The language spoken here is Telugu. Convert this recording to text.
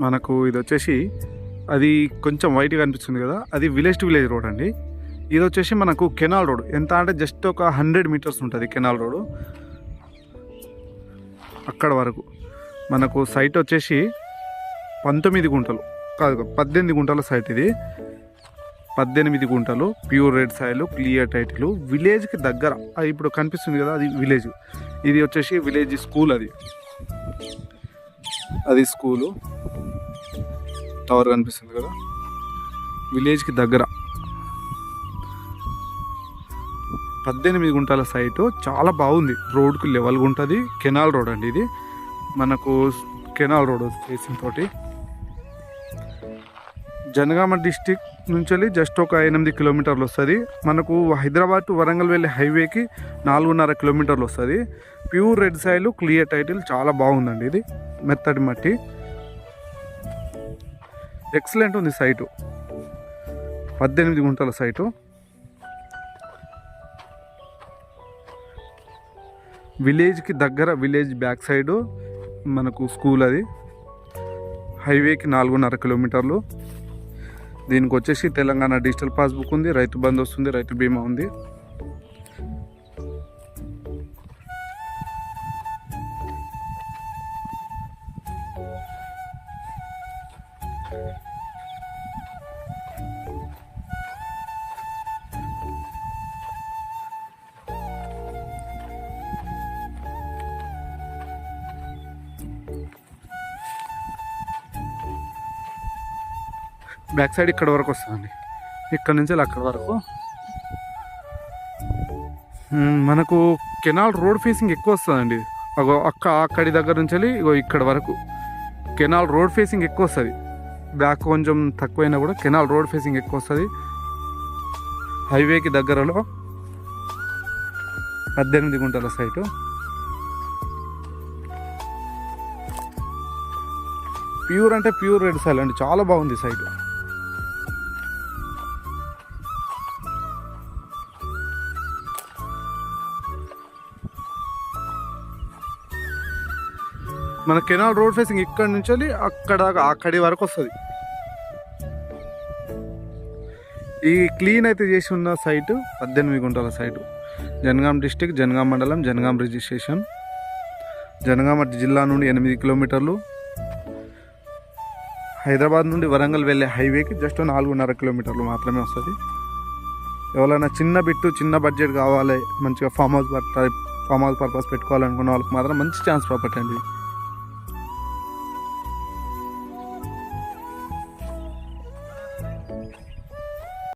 మనకు ఇది వచ్చేసి అది కొంచెం వైట్గా అనిపిస్తుంది కదా. అది విలేజ్ టు విలేజ్ రోడ్ అండి. ఇది వచ్చేసి మనకు కెనాల్ రోడ్ ఎంత అంటే జస్ట్ ఒక హండ్రెడ్ మీటర్స్ ఉంటుంది కెనాల్ రోడ్ అక్కడ వరకు. మనకు సైట్ వచ్చేసి పంతొమ్మిది గుంటలు. కాదు పద్దెనిమిది గుంటల సైట్ ఇది. పద్దెనిమిది గుంటలు pure red soil clear title విలేజ్కి దగ్గర. అది ఇప్పుడు కనిపిస్తుంది కదా అది విలేజ్ ఇది వచ్చేసి విలేజ్ స్కూల్ అది. అది స్కూలు. టవర్ కనిపిస్తుంది కదా. విలేజ్కి దగ్గర. పద్దెనిమిది గుంటల సైటు. చాలా బాగుంది. రోడ్కు లెవెల్గా ఉంటుంది కెనాల్ రోడ్ అండి ఇది. మనకు కెనాల్ రోడ్ ఫేసింగ్ తోటి. జనగామ డిస్టిక్ నుంచి వెళ్ళి జస్ట్ ఒక ఎనిమిది కిలోమీటర్లు వస్తుంది. మనకు హైదరాబాద్ టు వరంగల్ వెళ్ళే హైవేకి నాలుగున్నర కిలోమీటర్లు వస్తుంది. Pure red soil clear title చాలా బాగుందండి ఇది. మెత్తటి మట్టి. ఎక్సలెంట్ ఉంది సైటు. పద్దెనిమిది గుంటల సైటు. విలేజ్కి దగ్గర విలేజ్ బ్యాక్ సైడు మనకు స్కూల్ అది. హైవేకి నాలుగున్నర కిలోమీటర్లు. దీనికి వచ్చేసి తెలంగాణ డిజిటల్ పాస్బుక్ ఉంది రైతు బంద్ వస్తుంది రైతు బీమా ఉంది. బ్యాక్ సైడ్ ఇక్కడ వరకు వస్తుందండి. ఇక్కడ నుంచి అక్కడ వరకు. మనకు కెనాల్ రోడ్ ఫేసింగ్ ఎక్కువ వస్తుందండి. అగో అక్క అక్కడి దగ్గర నుంచి వెళ్ళి ఇగో ఇక్కడ వరకు. కెనాల్ రోడ్ ఫేసింగ్ ఎక్కువ వస్తుంది. బ్యాక్ కొంచెం తక్కువైనా కూడా కెనాల్ రోడ్ ఫేసింగ్ ఎక్కువ వస్తుంది. హైవేకి దగ్గరలో పద్దెనిమిది గుంటల సైటు. ప్యూర్ అంటే ప్యూర్ రెడ్ సైల్ అండి. చాలా బాగుంది సైటు. మన కెనాల్ రోడ్ ఫేసింగ్ ఇక్కడ నుంచి వెళ్ళి అక్కడ అక్కడి వరకు వస్తుంది. ఈ క్లీన్ అయితే చేసి ఉన్న సైటు పద్దెనిమిది గుంటల సైటు. జనగాం డిస్టిక్ జనగాం మండలం జనగాం రిజిస్ట్రేషన్. జనగామ జిల్లా నుండి ఎనిమిది కిలోమీటర్లు. హైదరాబాద్ నుండి వరంగల్ వెళ్ళే హైవేకి జస్ట్ నాలుగున్నర కిలోమీటర్లు మాత్రమే వస్తుంది. ఎవరైనా చిన్న బిట్టు చిన్న బడ్జెట్ కావాలి మంచిగా farm house farm house purpose పెట్టుకోవాలనుకున్న వాళ్ళకి మాత్రం మంచి ఛాన్స్ ప్రాపర్టీ అండి.